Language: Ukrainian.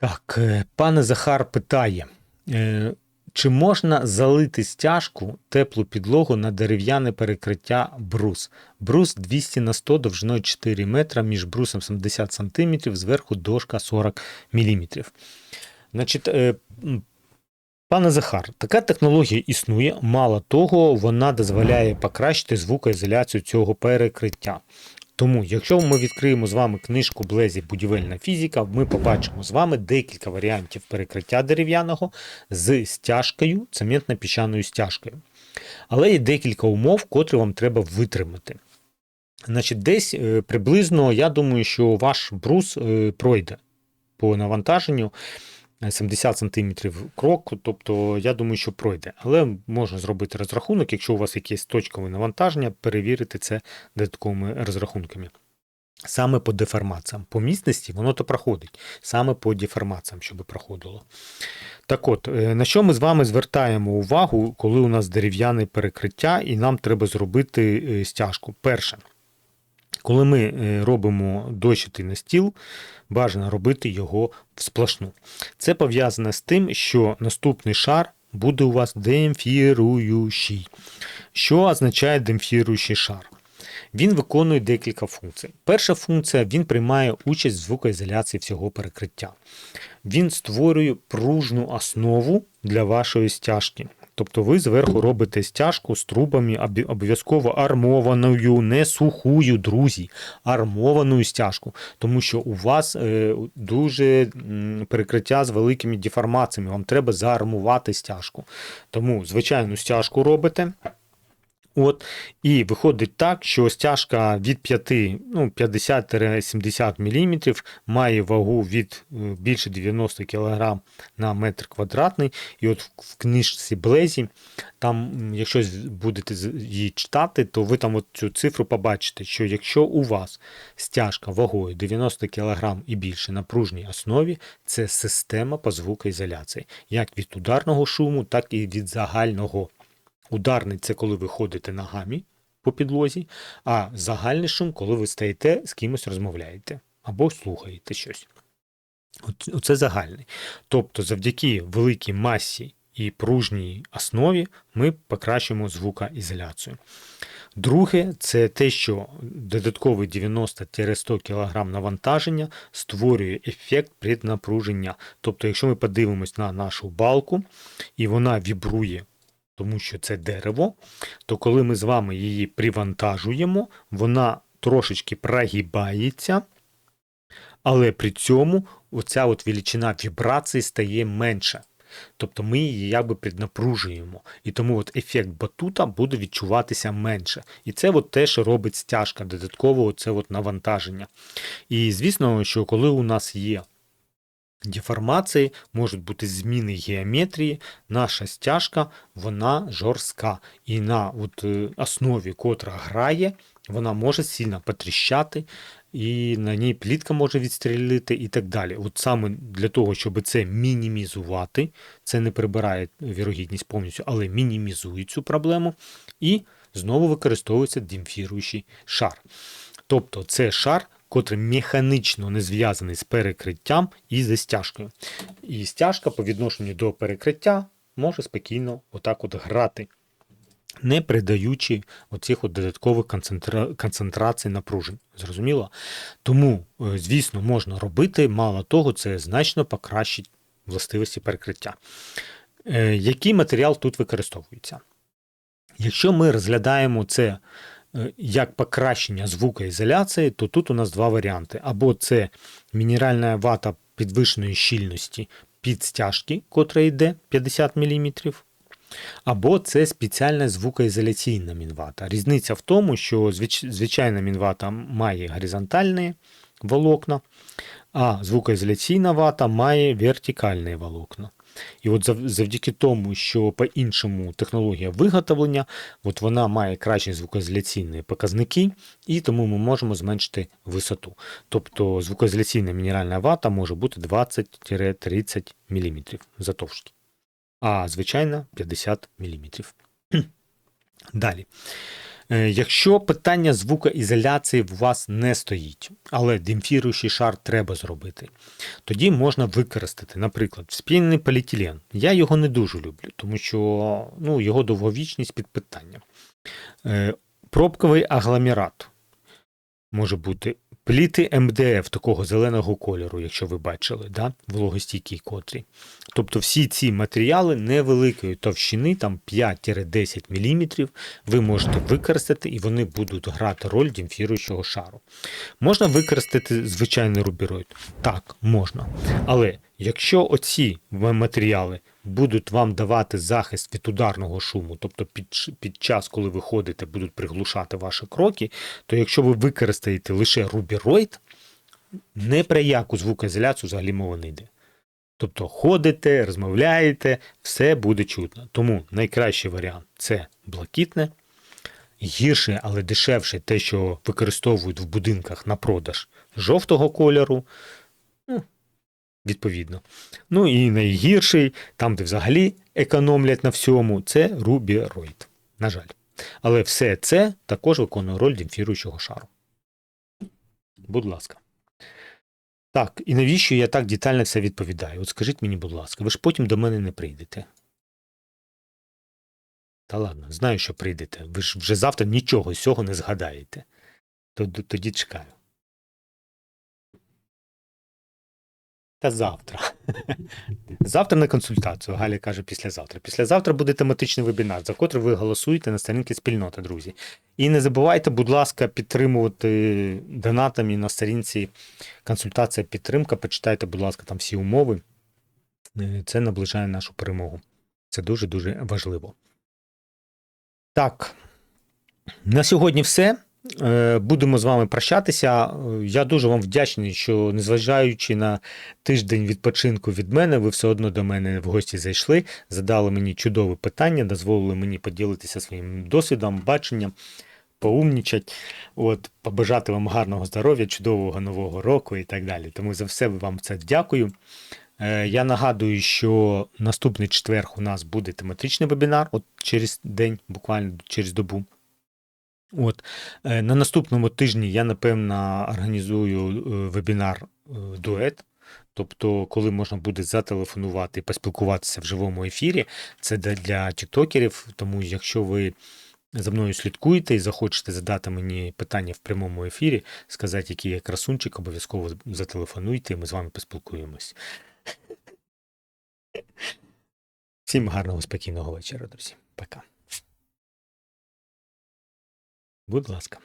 Так, е, пане Захар питає, е, чи можна залити стяжку теплу підлогу на дерев'яне перекриття брус? Брус 200 на 100 довжиною 4 метра, між брусом 70 см, зверху дошка 40 мм. Значить, е, пане Захар, така технологія існує. Мало того, вона дозволяє покращити звукоізоляцію цього перекриття. Тому, якщо ми відкриємо з вами книжку Блезі Будівельна фізика, ми побачимо з вами декілька варіантів перекриття дерев'яного з стяжкою, цементно-піщаною стяжкою. Але є декілька умов, котрі вам треба витримати. Значить, десь е, приблизно, я думаю, що ваш брус е, пройде по навантаженню 70 см крок, тобто я думаю, що пройде. Але можна зробити розрахунок, якщо у вас якесь точкове навантаження, перевірити це додатковими розрахунками. Саме по деформаціям. По міцності воно то проходить, саме по деформаціям, щоб проходило. Так от, е, на що ми з вами звертаємо увагу, коли у нас дерев'яне перекриття, і нам треба зробити е, стяжку. Перше, коли ми е, робимо дощитий настіл, бажано робити його в сплошну. Це пов'язане з тим, що наступний шар буде у вас демпфіруючий. Що означає демпфіруючий шар? Він виконує декілька функцій. Перша функція він приймає участь в звукоізоляції всього перекриття. Він створює пружну основу для вашої стяжки. Тобто ви зверху робите стяжку з трубами обов'язково армованою, не сухою, друзі, армованою стяжку, тому що у вас е, дуже перекриття з великими деформаціями. Вам треба заармувати стяжку. Тому звичайну стяжку робите. От, і виходить так, що стяжка від 5, ну, 50-70 мм має вагу від е, більше 90 кг на метр квадратний. І от в- книжці Блезі, там, якщо будете її читати, то ви там от цю цифру побачите, що якщо у вас стяжка вагою 90 кг і більше на пружній основі, це система по звукоізоляції, як від ударного шуму, так і від загального. Ударний це коли ви ходите ногами по підлозі, а загальний шум, коли ви стоїте з кимось розмовляєте або слухаєте щось. Оце загальний. Тобто, завдяки великій масі і пружній основі ми покращуємо звукоізоляцію. Друге, це те, що додатковий 90-100 кг навантаження створює ефект преднапруження. Тобто, якщо ми подивимось на нашу балку і вона вібрує тому що це дерево, то коли ми з вами її привантажуємо, вона трошечки прогибається, але при цьому оця от величина вібрації стає менша. Тобто ми її якби піднапружуємо. І тому от ефект батута буде відчуватися менше. І це от те, що робить стяжка, додатково це от навантаження. І звісно, що коли у нас є деформації, можуть бути зміни геометрії, наша стяжка вона жорстка. І на от, е, основі, котра грає, вона може сильно потріщати, і на ній плітка може відстрілити і так далі. От саме для того, щоб це мінімізувати, це не прибирає вірогідність повністю, але мінімізує цю проблему. І знову використовується демпфіруючий шар. Тобто це шар, котрий механічно не зв'язаний з перекриттям і зі стяжкою. І стяжка по відношенню до перекриття може спокійно отак от грати, не придаючи оцих от додаткових концентра... концентрацій напружень. Зрозуміло? Тому, е, звісно, можна робити, мало того, це значно покращить властивості перекриття. Е, Який матеріал тут використовується? Якщо ми розглядаємо це як покращення звукоізоляції, то тут у нас два варіанти. Або це мінеральна вата підвищеної щільності під стяжки, котра йде 50 мм, або це спеціальна звукоізоляційна мінвата. Різниця в тому, що звичайна мінвата має горизонтальні волокна, а звукоізоляційна вата має вертикальні волокна. І от завдяки тому, що по-іншому технологія виготовлення, от вона має кращі звукоізоляційні показники, і тому ми можемо зменшити висоту. Тобто звукоізоляційна мінеральна вата може бути 20-30 мм затовшки, а звичайна 50 мм. Далі. Е, Якщо питання звукоізоляції в вас не стоїть, але демпфіруючий шар треба зробити, тоді можна використати, наприклад, спільний поліетилен. Я його не дуже люблю, тому що ну, його довговічність під питанням. Е, Пробковий агломерат може бути пліти МДФ такого зеленого кольору, якщо ви бачили, да? вологостійкий котрі. Тобто всі ці матеріали невеликої товщини, там 5-10 мм, ви можете використати, і вони будуть грати роль демпфіруючого шару. Можна використати звичайний рубіроїд? Так, можна. Але якщо оці матеріали будуть вам давати захист від ударного шуму, тобто під, під час, коли ви ходите, будуть приглушати ваші кроки, то якщо ви використаєте лише рубіроїд, не про яку звукоізоляцію взагалі мова не йде. Тобто ходите, розмовляєте, все буде чутно. Тому найкращий варіант це блакитне, гірше, але дешевше те, що використовують в будинках на продаж жовтого кольору. Відповідно. Ну і найгірший, там, де взагалі економлять на всьому, це рубіроїд. На жаль. Але все це також виконує роль демпфіруючого шару. Будь ласка. Так, і навіщо я так детально все відповідаю? От скажіть мені, будь ласка, ви ж потім до мене не прийдете. Та ладно, знаю, що прийдете. Ви ж вже завтра нічого з цього не згадаєте. Тоді чекаю. Та завтра. Завтра на консультацію. Галя каже післязавтра. Післязавтра буде тематичний вебінар, за котрий ви голосуєте на сторінці спільноти, друзі. І не забувайте, будь ласка, підтримувати донатами на сторінці консультація підтримка. Почитайте, будь ласка, там всі умови. Е, Це наближає нашу перемогу. Це дуже-дуже важливо. Так, на сьогодні все. Е, Будемо з вами прощатися. Е, Я дуже вам вдячний, що незважаючи на тиждень відпочинку від мене, ви все одно до мене в гості зайшли, задали мені чудове питання, дозволили мені поділитися своїм досвідом, баченням, поумнічать, от, побажати вам гарного здоров'я, чудового нового року і так далі. Тому за все вам це дякую. Е, Я нагадую, що наступний четверг у нас буде тематичний вебінар, от через день, буквально через добу. От е, на наступному тижні я напевно організую е, вебінар е, дует. Тобто, коли можна буде зателефонувати і поспілкуватися в живому ефірі, це для- тіктокерів. Тому, якщо ви за мною слідкуєте і захочете задати мені питання в прямому ефірі, сказати, який я красунчик, обов'язково зателефонуйте, і ми з вами поспілкуємось. Всім гарного спокійного вечора, друзі. Пока. Будь ласка.